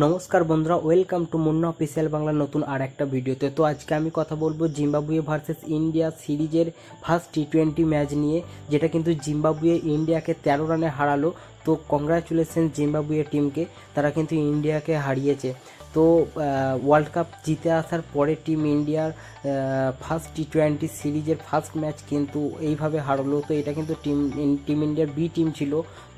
নমস্কার বন্ধুরা welcome to Munna official বাংলার নতুন আর একটা ভিডিওতে। তো আজকে আমি কথা বলব জিম্বাবুয়ে ভার্সেস ইন্ডিয়া সিরিজের ফার্স্ট টি টোয়েন্টি ম্যাচ নিয়ে, যেটা কিন্তু জিম্বাবুয়ে ইন্ডিয়াকে তেরো রানে হারালো। তো কংগ্রাচুলেশন জিম্বাবুয়ে টিমকে তারা কিন্তু ইন্ডিয়াকে হারিয়েছে। তো ওয়ার্ল্ড কাপ জিতে আসার পরে টিম ইন্ডিয়ার ফার্স্ট টি টোয়েন্টি সিরিজের ফার্স্ট ম্যাচ কিন্তু এইভাবে হারলো। তো এটা কিন্তু টিম টিম ইন্ডিয়ার বি টিম ছিল।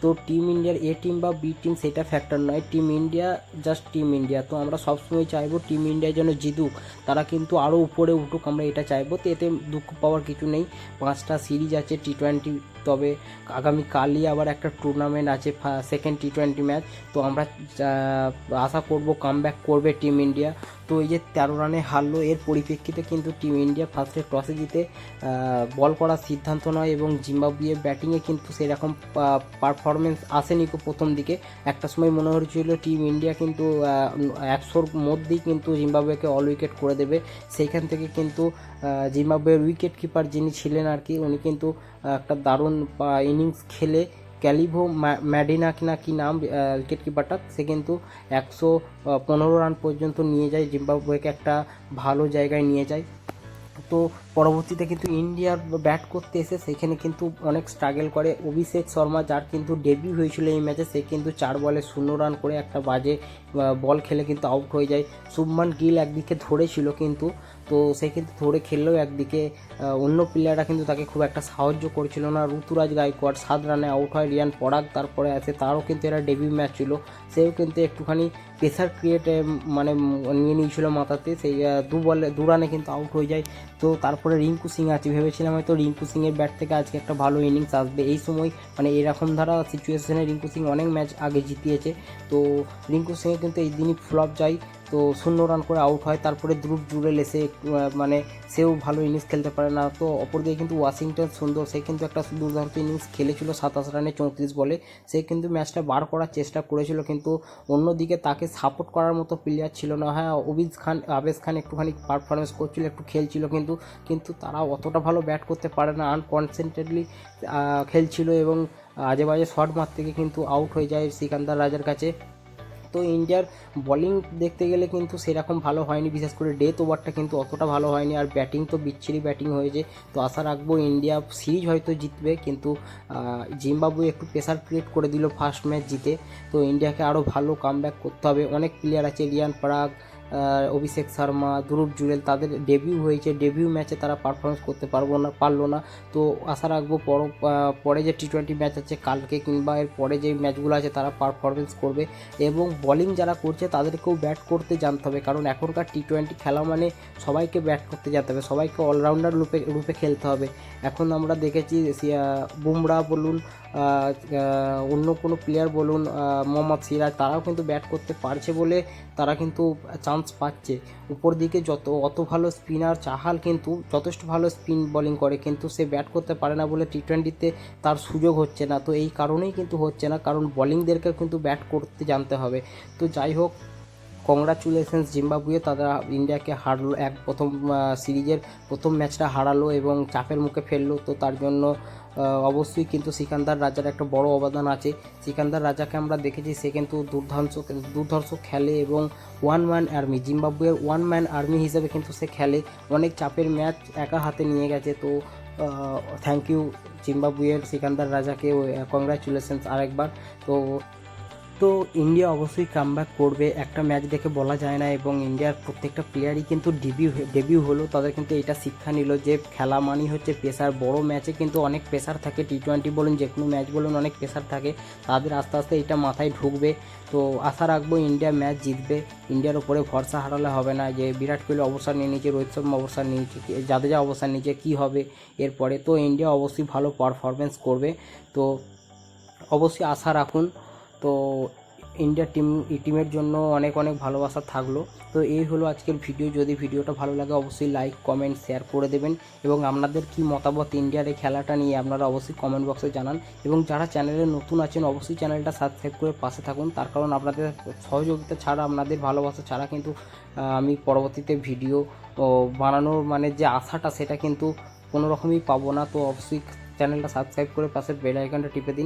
তো টিম ইন্ডিয়ার এ টিম বা বি টিম সেটা ফ্যাক্টর নয়। Team India just team India তো আমরা সবসময় চাইব টিম ইন্ডিয়া যেন জিতুক তারা কিন্তু আরও উপরে উঠুক, আমরা এটা চাইব। তো এতে দুঃখ পাওয়ার কিছু নেই। পাঁচটা সিরিজ আছে টি টোয়েন্টি তবে আগামী কালই আবার একটা টুর্নামেন্ট আছে সেকেন্ড টি টোয়েন্টি ম্যাচ তো আমরা আশা করব কামব্যাক করবে টিম ইন্ডিয়া তো এই যে তেরো রানে হারলো, এর পরিপ্রেক্ষিতে কিন্তু টিম ইন্ডিয়া ফার্স্টে টসে জিতে বল করার সিদ্ধান্ত নয় এবং জিম্বাবুয়ে ব্যাটিংয়ে কিন্তু সেরকম পারফরমেন্স আসেনি প্রথম দিকে। একটা সময় মনে হচ্ছিল টিম ইন্ডিয়া কিন্তু একশোর মধ্যেই কিন্তু জিম্বাবুয়েকে অল উইকেট করে দেবে। সেইখান থেকে কিন্তু জিম্বাবুয়ের উইকেট কিপার যিনি ছিলেন আর কি, উনি কিন্তু একটা দারুণ ইনিংস খেলে ক্যালিভো ম্যা- ম্যাডিনা কিনা কি নাম উইকেট কিপারটা সে কিন্তু একশো পনেরো রান পর্যন্ত নিয়ে যায়, জিম্বাবুয়েকে একটা ভালো জায়গায় নিয়ে যায়। তো পরবর্তীতে কিন্তু ইন্ডিয়ার ব্যাট করতে এসে সেখানে কিন্তু অনেক স্ট্রাগল করে। অভিষেক শর্মা, যার কিন্তু ডেবিউ হয়েছিল এই ম্যাচে সে কিন্তু চার বলে শূন্য রান করে একটা বাজে বল খেলে কিন্তু আউট হয়ে যায়। শুভমান গিল একদিকে ধরেছিল কিন্তু তো সে কিন্তু ধরে খেললেও একদিকে অন্য প্লেয়াররা কিন্তু তাকে খুব একটা সাহায্য করছিল না। ঋতুরাজ গায়কোয়াড় সাত রানে আউট হয়, রিয়ান পরাগ তারপরে আছে, তারও কিন্তু এরা ডেবিউ ম্যাচ ছিল। সেও কিন্তু একটুখানি প্রেসার ক্রিয়েট মানে নিয়ে নিয়েছিল মাথাতে। সেই দু বলে, দু রানে কিন্তু আউট হয়ে যায়। তো তারপরে রিঙ্কু সিং আছে, ভেবেছিলাম হয়তো রিঙ্কু সিংয়ের ব্যাট থেকে আজকে একটা ভালো ইনিংস আসবে। এই সময় মানে এরকম ধারা সিচুয়েশনে রিঙ্কু সিং অনেক ম্যাচ আগে জিতিয়েছে। তো রিঙ্কু সিংয়ে কিন্তু এই দিনই ফ্লপ যায়। তো শূন্য রান করে আউট হয়। তারপরে ধ্রুব জুড়েল এসে আহ, মানে সেও ভালো ইনিংস খেলতে পারে না। তো অপর অপরদিকে কিন্তু ওয়াশিংটন সুন্দর। সে কিন্তু একটা দুর্দান্ত ইনিংস খেলেছিল সাতাশ রানে চৌত্রিশ বলে। সে কিন্তু ম্যাচটা বার করার চেষ্টা করেছিল কিন্তু অন্যদিকে তাকে সাপোর্ট করার মতো প্লেয়ার ছিল না। হ্যাঁ অবিজ খান আবেজ খান একটুখানি পারফরমেন্স করছিল একটু খেলছিল কিন্তু কিন্তু তারা অতটা ভালো ব্যাট করতে পারে না। আনকনসেন্ট্রেটলি খেলছিল এবং আজে বাজে শট মারতে গিয়ে কিন্তু আউট হয়ে যায় সিকান্দার রাজার কাছে। তো ইন্ডিয়ার বোলিং দেখতে গেলে কিন্তু সেরকম ভালো হয়নি, বিশেষ করে ডেথ ওভারটা কিন্তু অতটা ভালো হয়নি, আর ব্যাটিং তো বিচ্ছিরি ব্যাটিং হয়েছে, তো আশা রাখব ইন্ডিয়া সিরিজ হয়তো জিতবে, কিন্তু জিম্বাবু একটু প্রেশার ক্রিয়েট করে দিল ফার্স্ট ম্যাচ জিতে, তো ইন্ডিয়াকে আরও ভালো কামব্যাক করতে হবে, অনেক প্লেয়ার আছে রিয়ান পরাগ অভিষেক শর্মা ধ্রুব জুরেল তাদের ডেবিউ হয়েছে। ডেবিউ ম্যাচে তারা পারফরমেন্স করতে পারব না, পারল না। তো আশা রাখব পর পরে যে টি টোয়েন্টি ম্যাচ আছে কালকে কিংবা এর পরে যে ম্যাচগুলো আছে তারা পারফরমেন্স করবে এবং বোলিং যারা করছে তাদেরকেও ব্যাট করতে জানতে হবে। কারণ এখনকার টি টোয়েন্টি খেলা মানে সবাইকে ব্যাট করতে জানতে হবে, সবাইকে অলরাউন্ডার রূপে রূপে খেলতে হবে। এখন আমরা দেখেছি বুমরা বলুন অন্য কোনো প্লেয়ার বলুন মোহাম্মদ সিরাজ, তারাও কিন্তু ব্যাট করতে পারছে বলে তারা কিন্তু চান্স পাচ্ছে। উপর দিকে যত, অত ভালো স্পিনার চাহাল কিন্তু, যথেষ্ট ভালো স্পিন বোলিং করে কিন্তু সে ব্যাট করতে পারে না বলে টি টোয়েন্টিতে তার সুযোগ হচ্ছে না। তো এই কারণেই কিন্তু হচ্ছে না, কারণ বোলিংদেরকে কিন্তু ব্যাট করতে জানতে হবে। তো যাই হোক কংগ্রাচুলেশনস জিম্বাবুয়ে তারা ইন্ডিয়াকে হারলো এক প্রথম সিরিজের প্রথম ম্যাচটা হারালো এবং চাপের মুখে ফেলল। তো তার জন্য অবশ্যই কিন্তু সিকান্দার রাজার একটা বড় অবদান আছে। সিকান্দার রাজাকে আমরা দেখেছি, সে কিন্তু দুর্ধাংশ দুর্ধর্ষ খেলে এবং ওয়ান ম্যান আর্মি জিম্বাবুয়ের ওয়ান ম্যান আর্মি হিসেবে কিন্তু সে খেলে। অনেক চাপের ম্যাচ একা হাতে নিয়ে গেছে। তো থ্যাংক ইউ জিম্বাবুয়ের সিকান্দার রাজাকে। কংগ্রাচুলেশনস আরেকবার। তো তো ইন্ডিয়া অবশ্যই কামব্যাক করবে। একটা ম্যাচ দেখে বলা যায় না এবং ইন্ডিয়ার প্রত্যেকটা প্লেয়ারই কিন্তু ডেবিউ ডেবিউ হলো। তাদের কিন্তু এটা শিক্ষা নিল যে খেলা মানেই হচ্ছে প্রেসার বড় ম্যাচে কিন্তু অনেক প্রেসার থাকে। টি টোয়েন্টি বলুন, যে কোনো ম্যাচ বলুন, অনেক প্রেসার থাকে। তাদের আস্তে আস্তে এটা মাথায় ঢুকবে। তো আশা রাখব ইন্ডিয়া ম্যাচ জিতবে। ইন্ডিয়ার উপরে ভরসা হারালে হবে না। যে বিরাট কোহলি অবসর নিয়ে নিয়েছে, রোহিত শর্মা অবসর নিয়েছে জাদেজা অবসর নিয়েছে, কী হবে এরপরে? তো ইন্ডিয়া অবশ্যই ভালো পারফরমেন্স করবে। তো অবশ্যই আশা রাখুন। তো ইন্ডিয়া টিম টিমের জন্য অনেক অনেক ভালোবাসা থাকল। তো এই হলো আজকের ভিডিও। যদি ভিডিওটা ভালো লাগে, অবশ্যই লাইক কমেন্ট শেয়ার করে দেবেন। এবং আপনাদের কি মতামত ইন্ডিয়ার এই খেলাটা নিয়ে, আপনারা অবশ্যই কমেন্ট বক্সে জানান। এবং যারা চ্যানেলে নতুন আছেন, অবশ্যই চ্যানেলটা সাবস্ক্রাইব করে পাশে থাকুন। তার কারণ আপনাদের সহযোগিতা ছাড়া, আপনাদের ভালোবাসা ছাড়া কিন্তু আমি পরবর্তীতে ভিডিও বানানোর মানে যে আশাটা, সেটা কিন্তু কোনো রকমই পাবো না। তো অবশ্যই চ্যানেলটা সাবস্ক্রাইব করে পাশে বেল আইকনটা টিপে দিন।